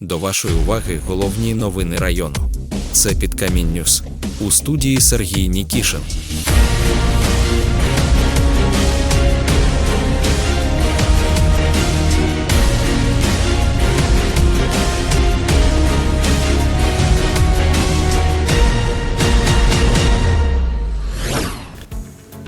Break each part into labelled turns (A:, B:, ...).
A: До вашої уваги головні новини району. Це Підкамінь Ньюс. У студії Сергій Нікішин.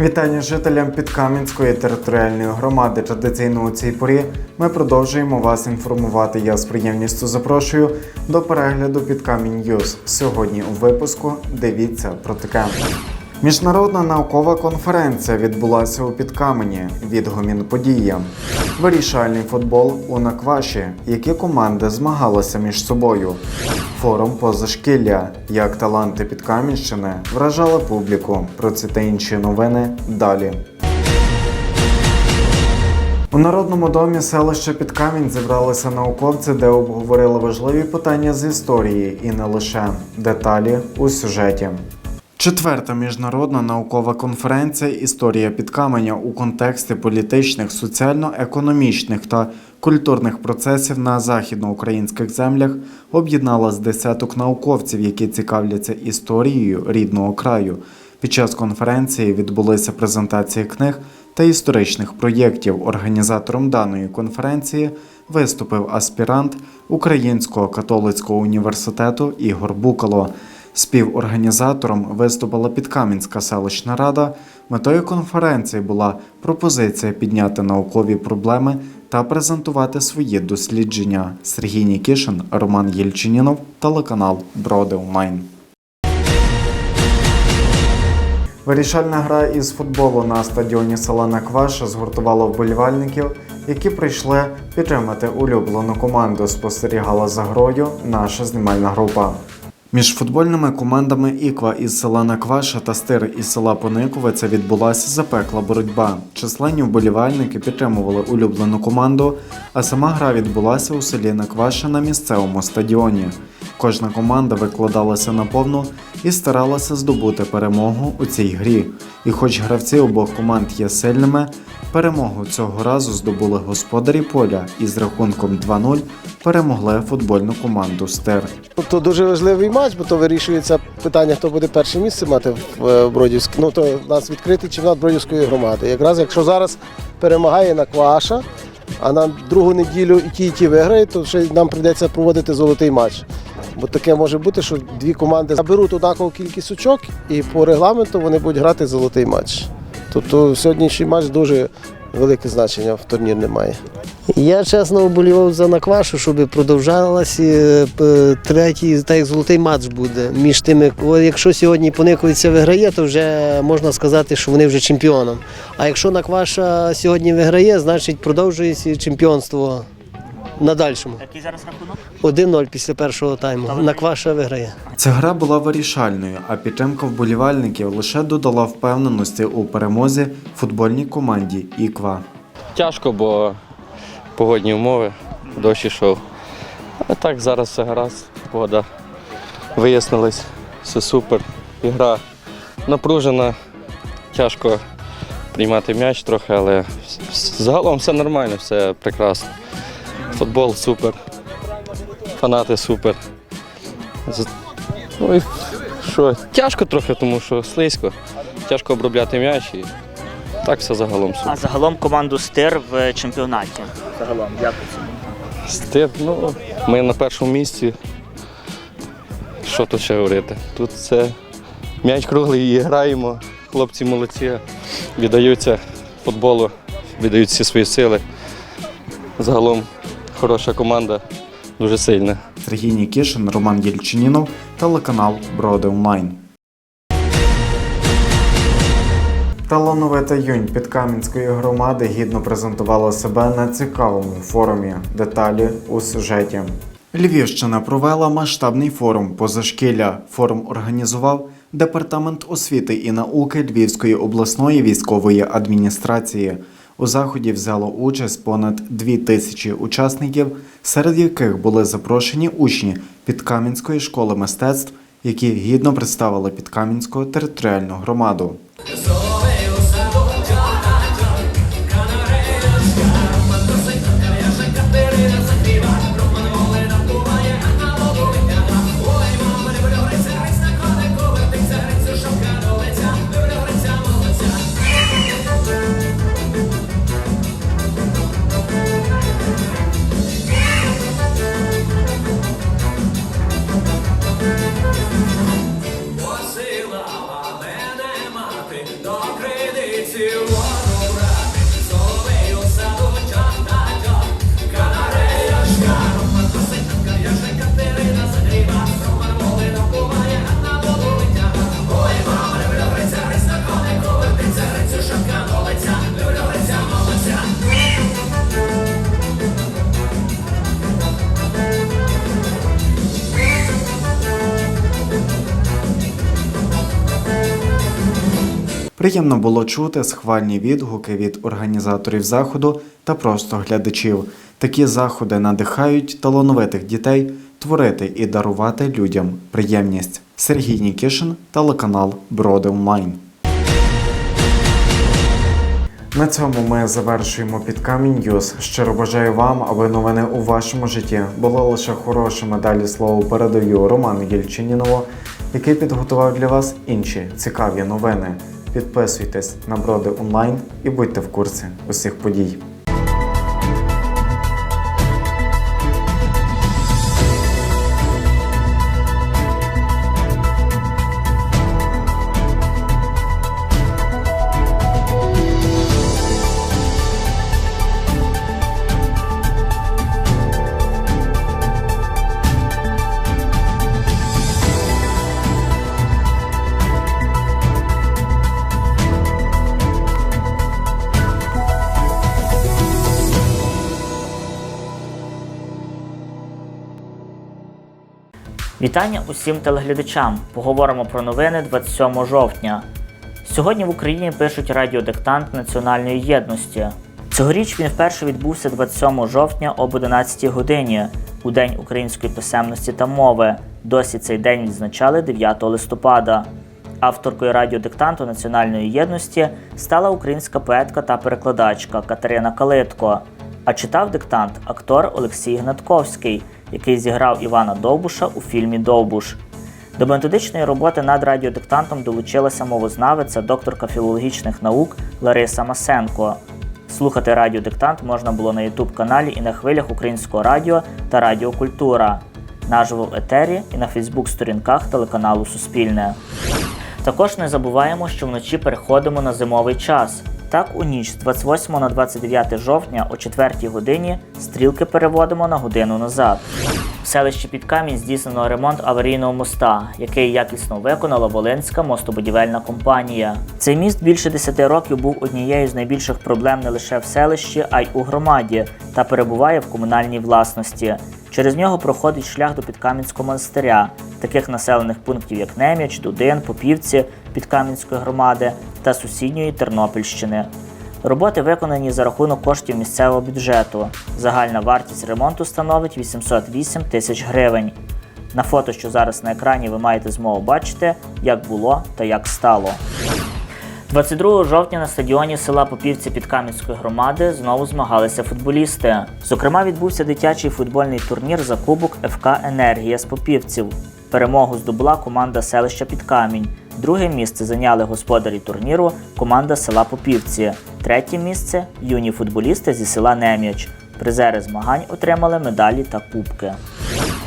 B: Вітання жителям Підкам'янської територіальної громади. Традиційно у цій порі ми продовжуємо вас інформувати. Я з приємністю запрошую до перегляду Підкамінь Ньюз. Сьогодні у випуску дивіться про таке. Міжнародна наукова конференція відбулася у Підкамені. Відгомін подія. Вирішальний футбол у Накваші. Які команди змагалися між собою? Форум позашкілля. Як таланти Підкамінщини вражали публіку. Про ці та інші новини далі. У народному домі селища Підкамінь зібралися науковці, де обговорили важливі питання з історії і не лише деталі у сюжеті. Четверта міжнародна наукова конференція Історія підкаменя у контексті політичних, соціально-економічних та культурних процесів на західноукраїнських землях об'єднала з десяток науковців, які цікавляться історією рідного краю. Під час конференції відбулися презентації книг та історичних проєктів. Організатором даної конференції виступив аспірант Українського католицького університету Ігор Букало. Співорганізатором виступила Підкам'янська селищна рада. Метою конференції була пропозиція підняти наукові проблеми та презентувати свої дослідження. Сергій Нікішин, Роман Єльчинінов, телеканал Броди Онлайн. Вирішальна гра із футболу на стадіоні села Накваша згуртувала вболівальників, які прийшли підтримати улюблену команду. Спостерігала за грою наша знімальна група. Між футбольними командами Іква із села Накваша та Стир із села Пониковиця відбулася запекла боротьба. Численні вболівальники підтримували улюблену команду, а сама гра відбулася у селі Накваша на місцевому стадіоні. Кожна команда викладалася наповну і старалася здобути перемогу у цій грі. І хоч гравці обох команд є сильними, перемогу цього разу здобули господарі поля і з рахунком 2-0 перемогли футбольну команду Стер.
C: То дуже важливий матч, бо то вирішується питання, хто буде перше місце мати в е, Бродівській. Ну то в нас відкритий чемпіонат Бродівської громади. Якраз якщо зараз перемагає Накваша, а на другу неділю і ті, і ті виграють, то ще нам прийдеться проводити золотий матч. Бо таке може бути, що дві команди заберуть однакову кількість очок, і по регламенту вони будуть грати золотий матч. Тобто сьогоднішній матч дуже велике значення в турнір немає.
D: Я чесно вболівав за Наквашу, щоб продовжалася е, третій, так як золотий матч буде між тими. Якщо сьогодні Пониковиця виграє, то вже можна сказати, що вони вже чемпіоном. А якщо Накваша сьогодні виграє, значить продовжується чемпіонство на дальшому.
E: Який зараз рахунок?
D: 1-0 після першого тайму. Накваша виграє.
B: Ця гра була вирішальною, а підтримка вболівальників лише додала впевненості у перемозі футбольній команді Іква.
F: Тяжко, бо погодні умови, дощ ішов. А так зараз все гаразд, погода вияснилась, все супер. Ігра напружена, тяжко приймати м'яч трохи, але загалом все нормально, все прекрасно. Футбол супер, фанати супер. Ну і що, тяжко трохи, тому що слизько. Тяжко обробляти м'яч і так все загалом супер.
E: А загалом команду Стир в чемпіонаті. Загалом, як?
F: Стир, ну, ми на першому місці. Що тут ще говорити? Тут це м'яч круглий і граємо. Хлопці молодці, віддаються футболу, віддають всі свої сили. Загалом хороша команда, дуже сильна.
B: Сергій Нікішин, Роман Єльчинінов, телеканал Броди Онлайн. Талановита юнь Підкам'янської громади гідно презентувала себе на цікавому форумі. Деталі у сюжеті. Львівщина провела масштабний форум позашкілля. Форум організував Департамент освіти і науки Львівської обласної військової адміністрації. У заході взяло участь понад дві тисячі учасників, серед яких були запрошені учні Підкам'янської школи мистецтв, які гідно представили Підкам'янську територіальну громаду. Приємно було чути схвальні відгуки від організаторів заходу та просто глядачів. Такі заходи надихають талановитих дітей творити і дарувати людям приємність. Сергій Нікішин, телеканал Броди Онлайн. На цьому ми завершуємо під Ньюз. Щиро бажаю вам, аби новини у вашому житті були лише хорошими. Далі слово передаю Роману Єльчинінову, який підготував для вас інші цікаві новини. Підписуйтесь на Броди онлайн і будьте в курсі усіх подій.
E: Вітання усім телеглядачам. Поговоримо про новини 27 жовтня. Сьогодні в Україні пишуть радіодиктант Національної єдності. Цьогоріч він вперше відбувся 27 жовтня об 11 годині, у День української писемності та мови. Досі цей день відзначали 9 листопада. Авторкою радіодиктанту Національної єдності стала українська поетка та перекладачка Катерина Калитко. А читав диктант актор Олексій Гнатковський, який зіграв Івана Довбуша у фільмі Довбуш. До методичної роботи над радіодиктантом долучилася мовознавиця, докторка філологічних наук Лариса Масенко. Слухати радіодиктант можна було на Ютуб каналі і на хвилях Українського радіо та Радіо Культура, наживо в етері і на Фейсбук-сторінках телеканалу Суспільне. Також не забуваємо, що вночі переходимо на зимовий час. Так, у ніч з 28 на 29 жовтня о 4 годині стрілки переводимо на годину назад. В селищі Підкамінь здійснено ремонт аварійного моста, який якісно виконала Волинська мостобудівельна компанія. Цей міст більше 10 років був однією з найбільших проблем не лише в селищі, а й у громаді та перебуває в комунальній власності. Через нього проходить шлях до Підкам'янського монастиря, таких населених пунктів як Неміч, Дудин, Попівці Підкам'янської громади та сусідньої Тернопільщини. Роботи виконані за рахунок коштів місцевого бюджету. Загальна вартість ремонту становить 808 тисяч гривень. На фото, що зараз на екрані, ви маєте змогу бачити, як було та як стало. 22 жовтня на стадіоні села Попівці Підкам'янської громади знову змагалися футболісти. Зокрема, відбувся дитячий футбольний турнір за кубок ФК Енергія з Попівців. Перемогу здобула команда селища Підкамінь. Друге місце зайняли господарі турніру команда села Попівці. Третє місце юні футболісти зі села Нем'яч. Призери змагань отримали медалі та кубки.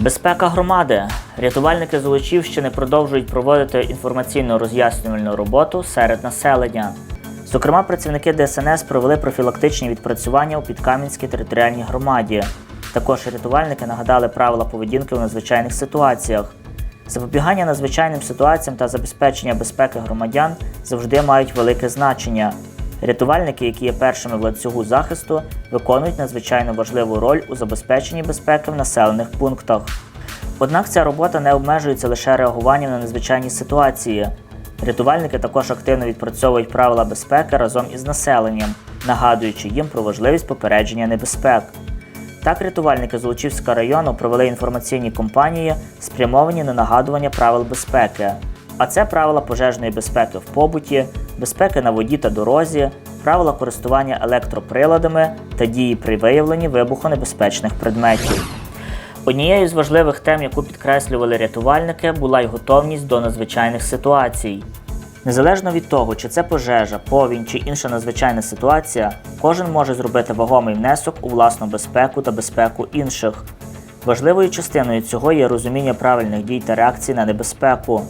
E: Безпека громади. Рятувальники Золочівщини продовжують проводити інформаційно-роз'яснювальну роботу серед населення. Зокрема, працівники ДСНС провели профілактичні відпрацювання у Підкам'янській територіальній громаді. Також рятувальники нагадали правила поведінки у надзвичайних ситуаціях. Запобігання надзвичайним ситуаціям та забезпечення безпеки громадян завжди мають велике значення. Рятувальники, які є першими в ланцюгу захисту, виконують надзвичайно важливу роль у забезпеченні безпеки в населених пунктах. Однак ця робота не обмежується лише реагуванням на надзвичайні ситуації. Рятувальники також активно відпрацьовують правила безпеки разом із населенням, нагадуючи їм про важливість попередження небезпек. Так, рятувальники Золочівського району провели інформаційні кампанії, спрямовані на нагадування правил безпеки. А це правила пожежної безпеки в побуті, безпеки на воді та дорозі, правила користування електроприладами та дії при виявленні вибухонебезпечних предметів. Однією з важливих тем, яку підкреслювали рятувальники, була й готовність до надзвичайних ситуацій. Незалежно від того, чи це пожежа, повінь чи інша надзвичайна ситуація, кожен може зробити вагомий внесок у власну безпеку та безпеку інших. Важливою частиною цього є розуміння правильних дій та реакцій на небезпеку.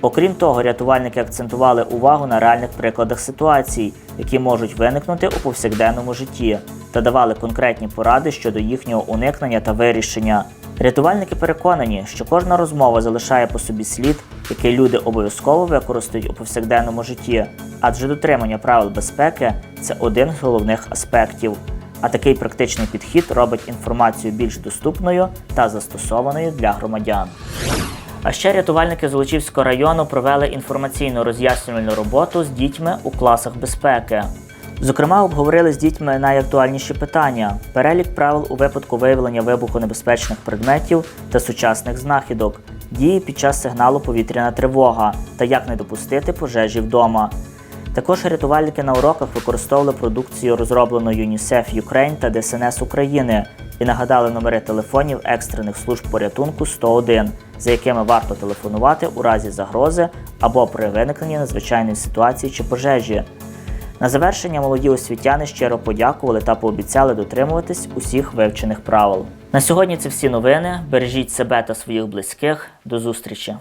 E: Окрім того, рятувальники акцентували увагу на реальних прикладах ситуацій, які можуть виникнути у повсякденному житті, та давали конкретні поради щодо їхнього уникнення та вирішення. Рятувальники переконані, що кожна розмова залишає по собі слід, який люди обов'язково використають у повсякденному житті, адже дотримання правил безпеки це один з головних аспектів. А такий практичний підхід робить інформацію більш доступною та застосованою для громадян. А ще рятувальники Золочівського району провели інформаційну роз'яснювальну роботу з дітьми у класах безпеки. Зокрема, обговорили з дітьми найактуальніші питання: перелік правил у випадку виявлення вибухонебезпечних предметів та сучасних знахідок, дії під час сигналу повітряна тривога та як не допустити пожежі вдома. Також рятувальники на уроках використовували продукцію, розроблену ЮНІСЕФ Юкрейн та ДСНС України, і нагадали номери телефонів екстрених служб порятунку 101, за якими варто телефонувати у разі загрози або при виникненні надзвичайної ситуації чи пожежі. На завершення молоді освітяни щиро подякували та пообіцяли дотримуватись усіх вивчених правил. На сьогодні це всі новини. Бережіть себе та своїх близьких. До зустрічі!